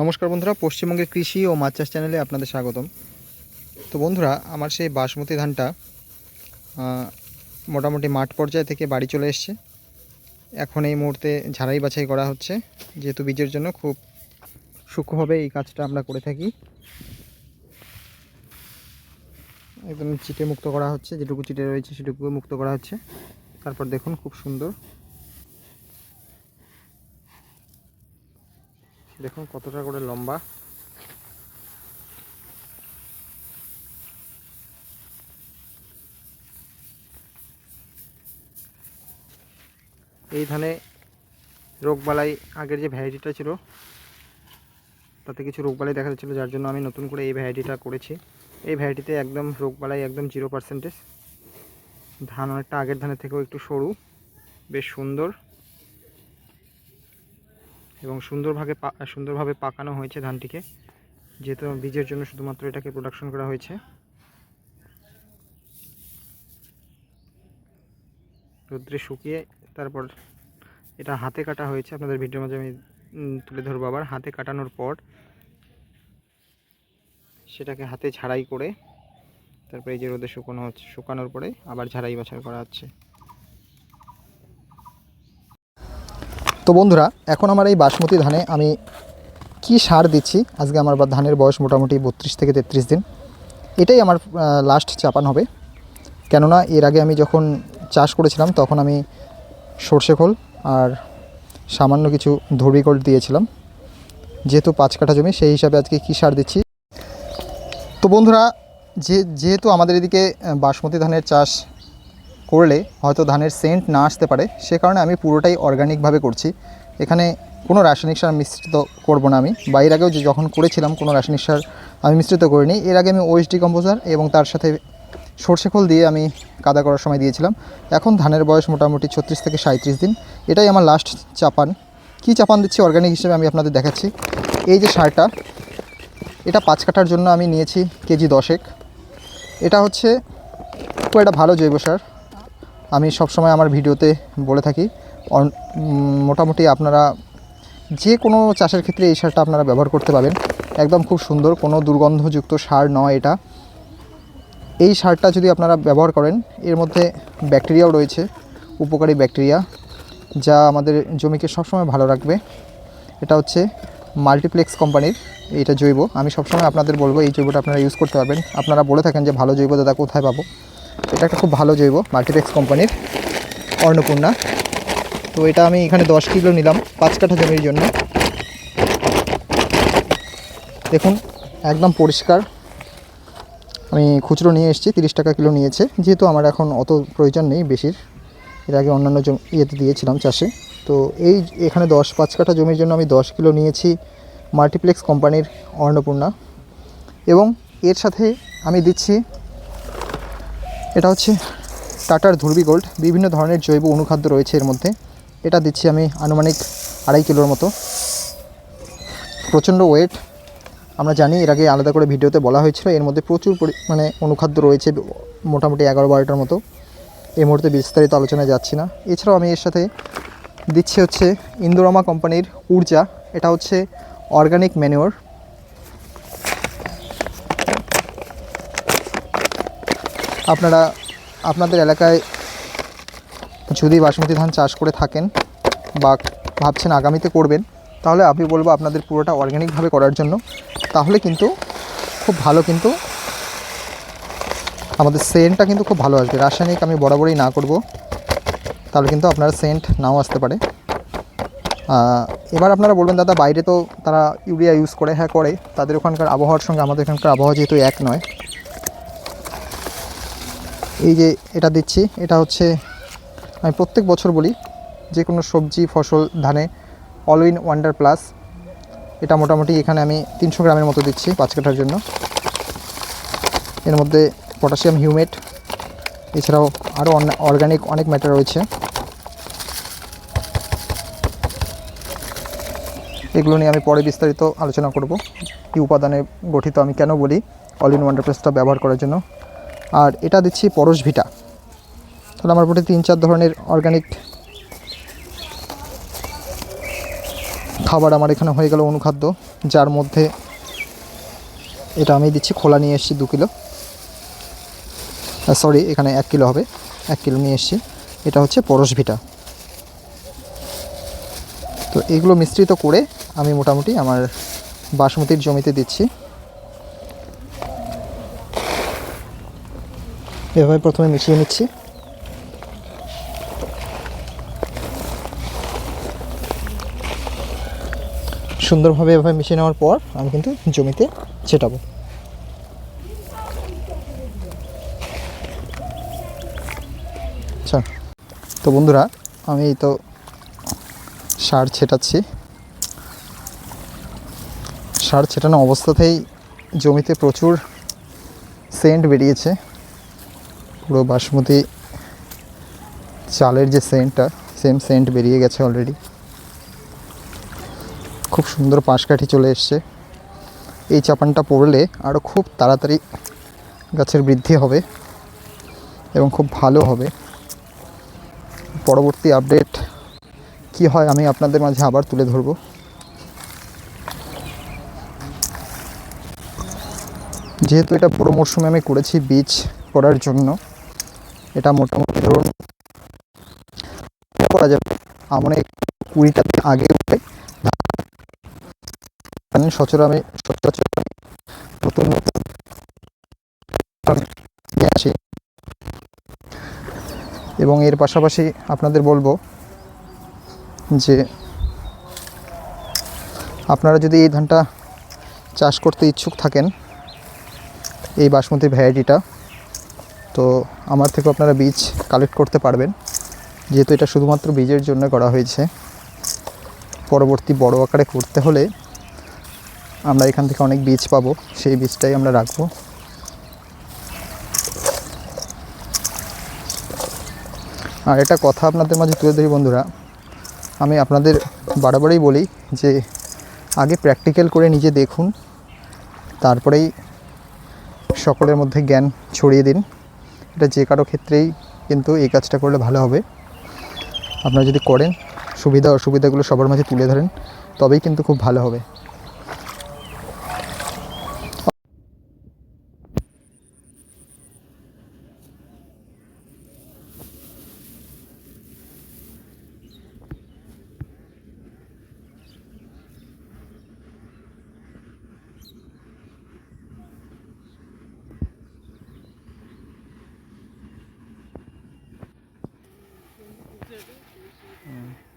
নমস্কার বন্ধুরা, পশ্চিমবঙ্গের কৃষি ও মাছ চাষ চ্যানেলে আপনাদের স্বাগতম। তো বন্ধুরা, আমার সেই বাসমতি ধানটা মোটামুটি মাঠ পর্যায় থেকে বাড়ি চলে এসছে। এখন এই মুহূর্তে ঝাড়াই বাছাই করা হচ্ছে, যেহেতু বীজের জন্য খুব সূক্ষ্মভাবে এই কাজটা আমরা করে থাকি। একদম চিটে মুক্ত করা হচ্ছে, যেটুকু চিটে রয়েছে সেটুকু মুক্ত করা হচ্ছে। তারপর দেখুন, খুব সুন্দর দেখুন কতটা করে লম্বা। এই ধানে রোগবালাই আগের যে ভ্যারাইটিটা ছিল, তাতে কিছু রোগবালাই দেখা যাচ্ছিল, যার জন্য আমি নতুন করে এই ভ্যারাইটিটা করেছি। এই ভ্যারাইটিতে একদম রোগবালাই একদম জিরো পার্সেন্টেজ ধান অনেকটা আগের ধানের থেকেও একটু সরু, বেশ সুন্দর। এবং সুন্দরভাবে সুন্দরভাবে পাকানো হয়েছে ধানটিকে। যেহেতু বীজের জন্য শুধুমাত্র এটাকে প্রোডাকশন করা হয়েছে। রোদ্রে শুকিয়ে তারপর এটা হাতে কাটা হয়েছে। আপনাদের ভিডিওর মাঝে আমি তুলে ধরবো আবার। হাতে কাটানোর পর সেটাকে হাতে ঝাড়াই করে, তারপরে এই যে রোদে শুকানো হচ্ছে, শুকানোর পরে আবার ঝাড়াই বাছাই করা হচ্ছে। তো বন্ধুরা, এখন আমার এই বাসমতি ধানে আমি কি সার দিচ্ছি? আজকে আমার বা ধানের বয়স মোটামুটি বত্রিশ থেকে তেত্রিশ দিন। এটাই আমার লাস্ট চাপান হবে। কেননা এর আগে আমি যখন চাষ করেছিলাম, তখন আমি সর্ষে খোল আর সামান্য কিছু ধর্বিকল দিয়েছিলাম। যেহেতু পাঁচ কাঠা জমি, সেই হিসাবে আজকে কী সার দিচ্ছি? তো বন্ধুরা, যে যেহেতু আমাদের এদিকে বাসমতি ধানের চাষ করলে হয়তো ধানের সেন্ট না আসতে পারে, সে কারণে আমি পুরোটাই অর্গানিকভাবে করছি। এখানে কোনো রাসায়নিক সার মিশ্রিত করব না আমি। বা এর আগেও যে যখন করেছিলাম কোনো রাসায়নিক সার আমি মিশ্রিত করিনি, এর আগে আমি ওএসডি কম্পোজার এবং তার সাথে সর্ষে খোল দিয়ে আমি কাদা করার সময় দিয়েছিলাম। এখন ধানের বয়স মোটামুটি ছত্রিশ থেকে সাঁত্রিশ দিন। এটাই আমার লাস্ট চাপান। কি চাপান দিচ্ছি অর্গানিক হিসেবে আমি আপনাদের দেখাচ্ছি। এই যে সারটা, এটা পাঁচ কাঠার জন্য আমি নিয়েছি কেজি দশেক। এটা হচ্ছে খুব একটা ভালো জৈব সার। আমি সবসময় আমার ভিডিওতে বলে থাকি মোটামুটি আপনারা যে কোনো চাষের ক্ষেত্রে এই সারটা আপনারা ব্যবহার করতে পারেন একদম খুব সুন্দর, কোনো দুর্গন্ধযুক্ত সার নয় এটা। এই সারটা যদি আপনারা ব্যবহার করেন, এর মধ্যে ব্যাকটেরিয়াও রয়েছে, উপকারী ব্যাকটেরিয়া, যা আমাদের জমিকে সবসময় ভালো রাখবে। এটা হচ্ছে মাল্টিপ্লেক্স কোম্পানির এটা জৈব। আমি সবসময় আপনাদের বলব, এই জৈবটা আপনারা ইউজ করতে পারবেন। আপনারা বলে থাকেন যে, ভালো জৈব দাদা, কোথায় পাবো? এটা একটা খুব ভালো জৈব মাল্টিপ্লেক্স কোম্পানির অন্নপূর্ণা। তো এটা আমি এখানে দশ কিলো নিলাম পাঁচ কাঠা জমির জন্য। দেখুন, একদম পরিষ্কার। আমি খুচরো নিয়ে এসেছি, তিরিশ টাকা কিলো নিয়েছে। যেহেতু আমার এখন অত প্রয়োজন নেই বেশির, এর আগে অন্যান্য জমি, ইয়েতে দিয়েছিলাম চাষে। তো এই এখানে দশ, পাঁচ কাঠা জমির জন্য আমি দশ কিলো নিয়েছি মাল্টিপ্লেক্স কোম্পানির অন্নপূর্ণা। এবং এর সাথে আমি দিচ্ছি এটা হচ্ছে টাটার ধুরবি গোল্ড। বিভিন্ন ধরনের জৈব অনুখাদ্য রয়েছে এর মধ্যে। এটা দিচ্ছি আমি আনুমানিক আড়াই কিলোর মতো। প্রচণ্ড ওয়েট আমরা জানি, এর আগে আলাদা করে ভিডিওতে বলা হয়েছিল, এর মধ্যে প্রচুর পরিমাণে অনুখাদ্য রয়েছে মোটামুটি এগারো বারোটার মতো। এই মুহূর্তে বিস্তারিত আলোচনায় যাচ্ছি না। এছাড়াও আমি এর সাথে দিচ্ছি হচ্ছে ইন্দোরামা কোম্পানির ঊর্জা এটা হচ্ছে অর্গানিক ম্যানিওর। আপনারা আপনাদের এলাকায় যদি বাসমতি ধান চাষ করে থাকেন বা ভাবছেন আগামীতে করবেন, তাহলে আমি বলব আপনাদের পুরোটা অর্গ্যানিকভাবে করার জন্য। তাহলে কিন্তু খুব ভালো কিন্তু আমাদের সেন্টটা কিন্তু খুব ভালো আসবে। রাসায়নিক আমি বরাবরই না করব, তাহলে কিন্তু আপনার সেন্ট নাও আসতে পারে। এবার আপনারা বলবেন, দাদা, বাইরে তো তারা ইউরিয়া ইউজ করে হ্যাঁ করে। তাদের ওখানকার আবহাওয়ার সঙ্গে আমাদের এখানকার আবহাওয়া যেহেতু এক নয় এই যে এটা দিচ্ছি, এটা হচ্ছে আমি প্রত্যেক বছর বলি, যে কোনো সবজি, ফসল, ধানে অল ইন ওয়ান্ডার প্লাস এটা মোটামুটি এখানে আমি তিনশো গ্রামের মতো দিচ্ছি পাঁচ কাঠার জন্য। এর মধ্যে পটাশিয়াম হিউমেট, এছাড়াও আরও অর্গানিক অনেক ম্যাটার রয়েছে। এগুলো নিয়ে আমি পরে বিস্তারিত আলোচনা করব কি উপাদানে গঠিত আমি কেন বলি অল ইন ওয়ান্ডার প্লাসটা ব্যবহার করার জন্য। আর এটা দিচ্ছি পরশ ভিটা। তাহলে আমার মোটে তিন চার ধরনের অর্গানিক খাবার আমার এখানে হয়ে গেল অনুখাদ্য, যার মধ্যে এটা আমি দিচ্ছি, খোলা নিয়ে এসেছি দু কিলো। সরি এখানে এক কিলো হবে, এক কিলো নিয়ে এসেছি। এটা হচ্ছে পরশ ভিটা। তো এগুলো মিশ্রিত করে আমি মোটামুটি আমার বাসমতির জমিতে দিচ্ছি। এভাবে প্রথমে মিশিয়ে নিচ্ছি। সুন্দরভাবে এভাবে মিশিয়ে নেওয়ার পর আমি কিন্তু জমিতে ছেটাবো। আচ্ছা তো বন্ধুরা, আমি তো সার ছেটাচ্ছি। সার ছেটানো অবস্থাতেই জমিতে প্রচুর সেন্ট বেরিয়েছে। পুরো বাসমতি চালের যে সেন্টটা সেম সেন্ট বেরিয়ে গেছে অলরেডি খুব সুন্দর পাশকাঠি চলে এসছে। এই চাপানটা পড়লে আরও খুব তাড়াতাড়ি গাছের বৃদ্ধি হবে এবং খুব ভালো হবে। পরবর্তী আপডেট কি হয় আমি আপনাদের মাঝে আবার তুলে ধরব। যেহেতু এটা পুরো মরশুমে আমি করেছি বীজ করার জন্য এটা মোটামুটি ধরুন, করা যাবে। আমনে কুড়িটা আগে উঠে সচরাচর আমি, সচরাচর নতুন নতুন আসি। এবং এর পাশাপাশি আপনাদের বলব যে, আপনারা যদি এই ধানটা চাষ করতে ইচ্ছুক থাকেন, এই বাসমতি ভ্যারাইটিটা তো আমার থেকে আপনারা বীজ কালেক্ট করতে পারবেন। যেহেতু এটা শুধুমাত্র বীজের জন্য করা হয়েছে। পরবর্তী বড় আকারে করতে হলে আমরা এখান থেকে অনেক বীজ পাবো। সেই বীজটাই আমরা রাখব। আর এটা কথা আপনাদের মাঝে তুলে ধরি বন্ধুরা। আমি আপনাদের বারবারই বলি যে, আগে প্র্যাকটিক্যাল করে নিজে দেখুন। তারপরেই সকলের মধ্যে জ্ঞান ছড়িয়ে দিন। এটা যে কারও ক্ষেত্রেই কিন্তু এই কাজটা করলে ভালো হবে। আপনারা যদি করেন, সুবিধা, অসুবিধাগুলো সবার মাঝে তুলে ধরেন, তবেই কিন্তু খুব ভালো হবে। 嗯。